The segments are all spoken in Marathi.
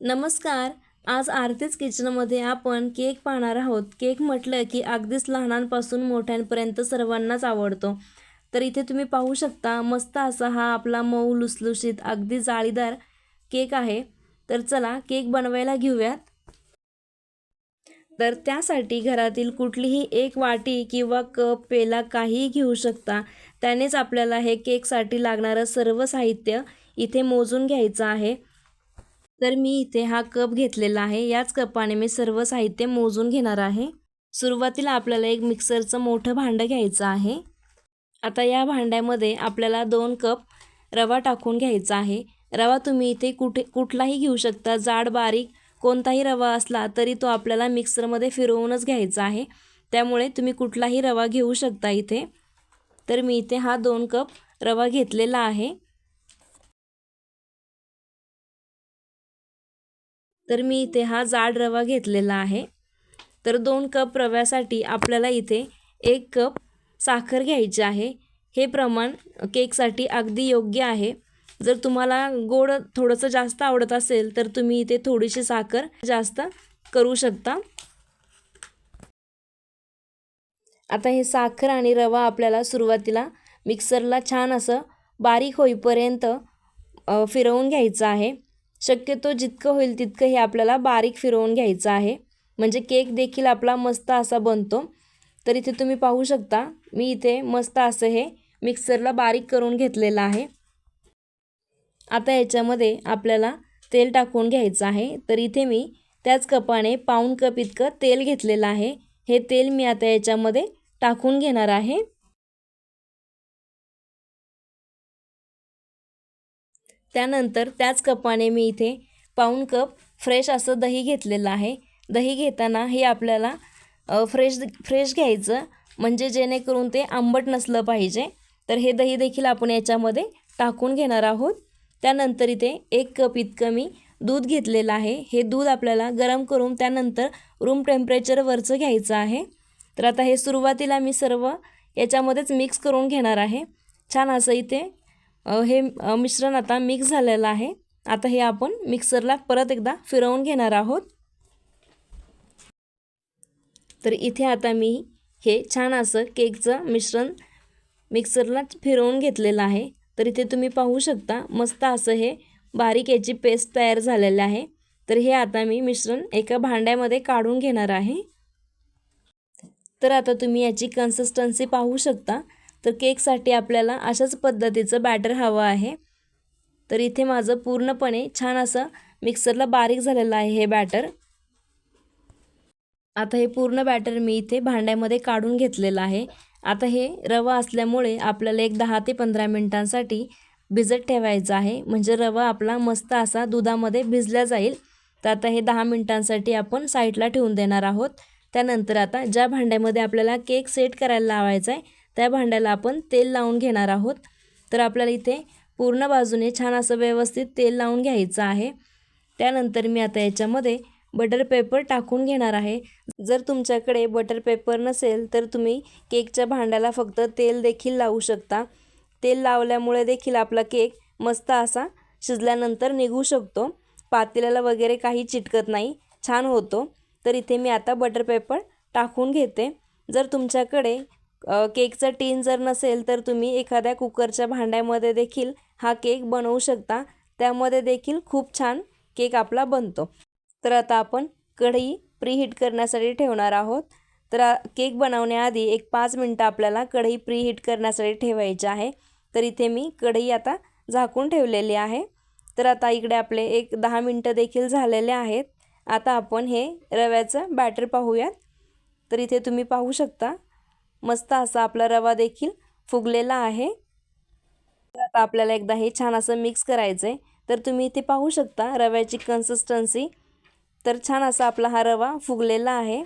नमस्कार. आज आरतीच किचनमध्ये आपण केक पाहणार आहोत. केक म्हटलं की अगदीच लहानांपासून मोठ्यांपर्यंत सर्वांनाच आवडतो. तर इथे तुम्ही पाहू शकता मस्त असा हा आपला मऊ लुसलुशीत अगदी जाळीदार केक आहे. तर चला केक बनवायला घेऊयात. तर त्यासाठी घरातील कुठलीही एक वाटी किंवा कप पेला काहीही घेऊ शकता. त्यानेच आपल्याला हे केकसाठी लागणारं सर्व साहित्य इथे मोजून घ्यायचं आहे. तर मी इथे हा कप घेतलेला आहे. याच कपाने मी सर्व साहित्य मोजून घेणार आहे. सुरुवातीला आपल्याला एक मिक्सरचं मोठं भांडं घ्यायचं आहे. आता या भांड्यामध्ये आपल्याला दोन कप रवा टाकून घ्यायचा आहे. रवा तुम्ही इथे कुठे कुठलाही घेऊ शकता. जाड बारीक कोणताही रवा असला तरी तो आपल्याला मिक्सरमध्ये फिरवूनच घ्यायचा आहे. त्यामुळे तुम्ही कुठलाही रवा घेऊ शकता इथे. तर मी इथे हा दोन कप रवा घेतलेला आहे. तर मी इथे हा जाड रवा घेतलेला आहे. तर दोन कप रव्यासाठी आपल्याला इथे एक कप साखर घ्यायची आहे. हे प्रमाण केकसाठी अगदी योग्य आहे. जर तुम्हाला गोड थोडंसं जास्त आवडत असेल तर तुम्ही इथे थोडीशी साखर जास्त करू शकता. आता हे साखर आणि रवा आपल्याला सुरुवातीला मिक्सरला छान असं बारीक होईपर्यंत फिरवून घ्यायचं आहे. शक्यतो जितकं होईल तितकं हे आपल्याला बारीक फिरवून घ्यायचं आहे. म्हणजे केक देखील आपला मस्त असा बनतो. तर इथे तुम्ही पाहू शकता मी इथे मस्त असं हे मिक्सरला बारीक करून घेतलेलं आहे. आता याच्यामध्ये आपल्याला तेल टाकून घ्यायचं आहे. तर इथे मी त्याच कपाने पाऊण कप इतकं तेल घेतलेलं आहे. हे तेल मी आता याच्यामध्ये टाकून घेणार आहे. त्यानंतर त्याच कपाने मी इथे पाऊण कप फ्रेश असं दही घेतलेलं आहे. दही घेताना हे आपल्याला फ्रेश फ्रेश घ्यायचं. म्हणजे जेणेकरून ते आंबट नसलं पाहिजे. तर हे दही देखील आपण याच्यामध्ये टाकून घेणार आहोत. त्यानंतर इथे एक कप इतकं मी दूध घेतलेलं आहे. हे दूध आपल्याला गरम करून त्यानंतर रूम टेम्परेचरवरचं घ्यायचं आहे. तर आता हे सुरुवातीला मी सर्व याच्यामध्येच मिक्स करून घेणार आहे. छान असं इथे हे मिश्रण आता मिक्स झालेलं आहे. आता हे आपण मिक्सरला परत एकदा फिरवून घेणार आहोत. तर इथे आता मी हे छान असं केकचं मिश्रण मिक्सरला फिरवून घेतलेलं आहे. तर इथे तुम्ही पाहू शकता मस्त असं हे बारीक याची पेस्ट तयार झालेलं आहे. तर हे आता मी मिश्रण एका भांड्यामध्ये काढून घेणार आहे. तर आता तुम्ही याची कन्सिस्टन्सी पाहू शकता. तर केकसाठी आपल्याला अशाच पद्धतीचं बॅटर हवं आहे. तर इथे माझं पूर्णपणे छान असं मिक्सरला बारीक झालेलं आहे हे बॅटर. आता हे पूर्ण बॅटर मी इथे भांड्यामध्ये काढून घेतलेलं आहे. आता हे रवा असल्यामुळे आपल्याला एक दहा ते पंधरा मिनटांसाठी भिजत ठेवायचं आहे. म्हणजे रवा आपला मस्त असा दुधामध्ये भिजला जाईल. तर आता हे दहा मिनटांसाठी आपण साईडला ठेवून देणार आहोत. त्यानंतर आता ज्या भांड्यामध्ये आपल्याला केक सेट करायला लावायचा आहे त्या भांड्याला आपण तेल लावून घेणार आहोत. तर आपल्याला इथे पूर्ण बाजूने छान असं व्यवस्थित तेल लावून घ्यायचं आहे. त्यानंतर मी आता याच्यामध्ये बटर पेपर टाकून घेणार आहे. जर तुमच्याकडे बटर पेपर नसेल तर तुम्ही केकच्या भांड्याला फक्त तेल देखील लावू शकता. तेल लावल्यामुळे देखील आपला केक मस्त असा शिजल्यानंतर निघू शकतो. पातेल्याला वगैरे काही चिटकत नाही. छान होतो. तर इथे मी आता बटर पेपर टाकून घेते. जर तुमच्याकडे केकचं टीन जर नसेल तर तुम्ही एखाद्या कुकरच्या भांड्यामध्ये देखील हा केक बनवू शकता. त्यामध्ये देखील खूप छान केक आपला बनतो. तर आता आपण कढई प्रीहीट करण्यासाठी ठेवणार आहोत. तर केक बनवण्याआधी एक पाच मिनटं आपल्याला कढई प्रीहीट करण्यासाठी ठेवायची आहे. तर इथे मी कढई आता झाकून ठेवलेली आहे. तर आता इकडे आपले एक दहा मिनटं देखील झालेले आहेत. आता आपण हे रव्याचं बॅटर पाहूयात. तर इथे तुम्ही पाहू शकता. मस्त असा आपला रवा देखील फुगलेला आहे. आता आपल्याला एकदा हे छान असं मिक्स करायचं आहे तर तुम्ही इथे पाहू शकता रव्याची कन्सिस्टन्सी तर छान असा आपला हा रवा फुगलेला आहे.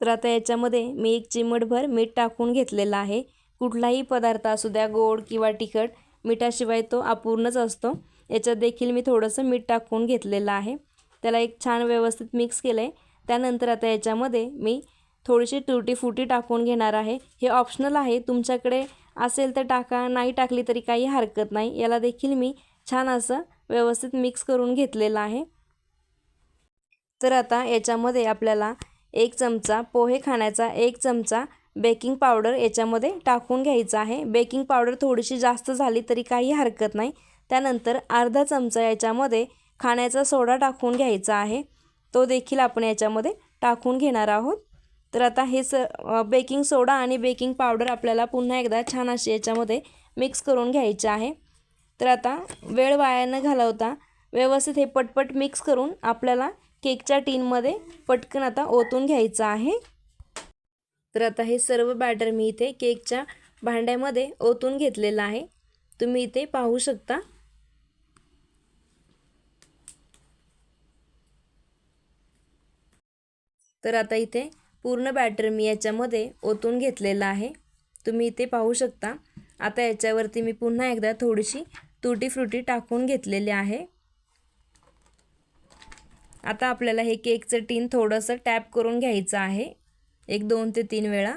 तर आता याच्यामध्ये मी एक चिमटभर मीठ टाकून घेतलेला आहे. कुठलाही पदार्थ असू द्या गोड किंवा तिखट मिठाशिवाय तो अपूर्णच असतो. याच्यात देखील मी थोडंसं मीठ टाकून घेतलेलं आहे. त्याला एक छान व्यवस्थित मिक्स केलं आहे त्यानंतर आता याच्यामध्ये मी थोडीशी तुरटी फुटी टाकून घेणार आहे. हे ऑप्शनल आहे. तुमच्याकडे असेल तर टाका. नाही टाकली तरी काही हरकत नाही. याला देखील मी छान असं व्यवस्थित मिक्स करून घेतलेलं आहे. तर आता याच्यामध्ये आपल्याला एक चमचा पोहे खाण्याचा एक चमचा बेकिंग पावडर याच्यामध्ये टाकून घ्यायचा आहे. बेकिंग पावडर थोडीशी जास्त झाली तरी काही हरकत नाही. त्यानंतर अर्धा चमचा याच्यामध्ये खाण्याचा सोडा टाकून घ्यायचा आहे. तो देखील आपण याच्यामध्ये टाकून घेणार आहोत. तर आता हे स बेकिंग सोडा आणि बेकिंग पावडर आपल्याला पुन्हा एकदा छान अशी याच्यामध्ये मिक्स करून घ्यायचे आहे. तर आता वेळ वाया न घालवता व्यवस्थित हे पटपट मिक्स करून आपल्याला केकच्या टीनमध्ये पटकन आता ओतून घ्यायचं आहे. तर आता हे सर्व बॅटर मी इथे केकच्या भांड्यामध्ये ओतून घेतलेलं आहे. तुम्ही इथे पाहू शकता. तर आता इथे पूर्ण बॅटर मी याच्यामध्ये ओतून घेतलेला आहे. तुम्ही इथे पाहू शकता. आता याच्यावरती मी पुन्हा एकदा थोडीशी तुटी फ्रुटी टाकून घेतलेली आहे. आता आपल्याला हे केकचं टीन थोडंसं टॅप करून घ्यायचं आहे. एक दोन ते तीन वेळा.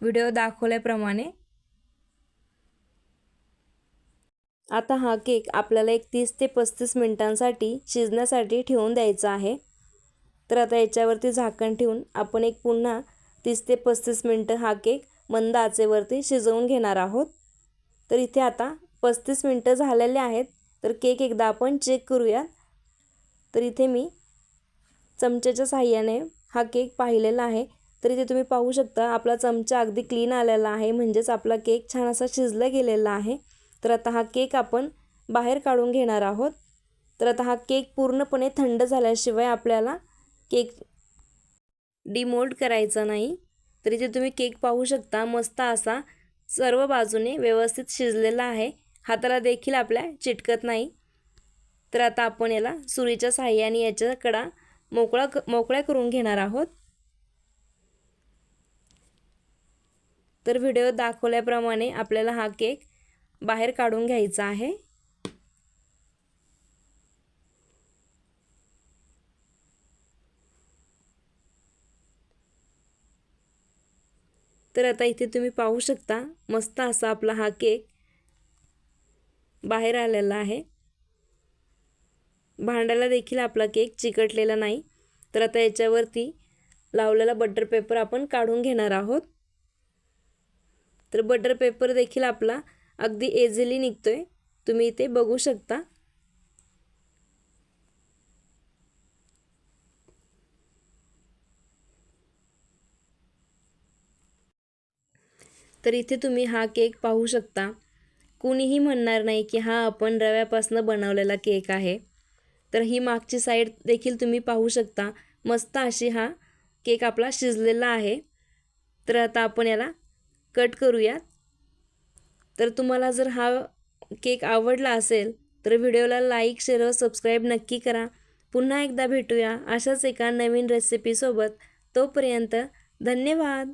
व्हिडिओ दाखवल्याप्रमाणे. आता हा केक आपल्याला एक तीस ते पस्तीस मिनटांसाठी शिजण्यासाठी ठेवून द्यायचा आहे. तर आता याच्यावरती झाकण ठेवून आपण एक पुन्हा तीस ते पस्तीस मिनटं हा केक मंद आचेवरती शिजवून घेणार आहोत. तर इथे आता पस्तीस मिनटं झालेले आहेत. तर केक एकदा आपण चेक करूयात. तर इथे मी चमच्याच्या साह्याने हा केक पाहिलेला आहे. तर इथे तुम्ही पाहू शकता आपला चमचा अगदी क्लीन आलेला आहे. म्हणजेच आपला केक छान असा शिजला गेलेला आहे. तर आता हा केक आपण बाहेर काढून घेणार आहोत. तर आता हा केक पूर्णपणे थंड झाल्याशिवाय आपल्याला केक डिमोल्ड करायचा नाही. तर इथे तुम्ही केक पाहू शकता. मस्त असा सर्व बाजूने व्यवस्थित शिजलेला आहे. हाताला देखील आपल्या चिटकत नाही. तर आता आपण याला सुरीच्या साह्याने याच्या कडा मोकळा क मोकळ्या करून घेणार आहोत. तर व्हिडिओ दाखवल्याप्रमाणे आपल्याला हा केक बाहेर काढून घ्यायचा आहे. तर आता इथे तुम्ही पाहू शकता मस्त असा आपला हा केक बाहेर आलेला आहे. भांड्याला देखील आपला केक चिकटलेला नाही. तर आता याच्यावरती लावलेला बटर पेपर आपण काढून घेणार आहोत. तर बटर पेपर देखील आपला अगदी एझिली आहे तुम्ही इथे बघू शकता. तर इथे तुम्ही हा केक पाहू शकता. कुणीही म्हणणार नाही की हा आपण रव्यापासून बनवलेला केक आहे. तर ही मागची साईड देखील तुम्ही पाहू शकता. मस्त अशी हा केक आपला शिजलेला आहे. तर आता आपण याला कट करूयात. तर तुम्हाला जर हा केक आवडला असेल तर व्हिडिओला लाईक शेअर व सबस्क्राईब नक्की करा. पुन्हा एकदा भेटूया अशाच एका नवीन रेसिपीसोबत तोपर्यंत धन्यवाद!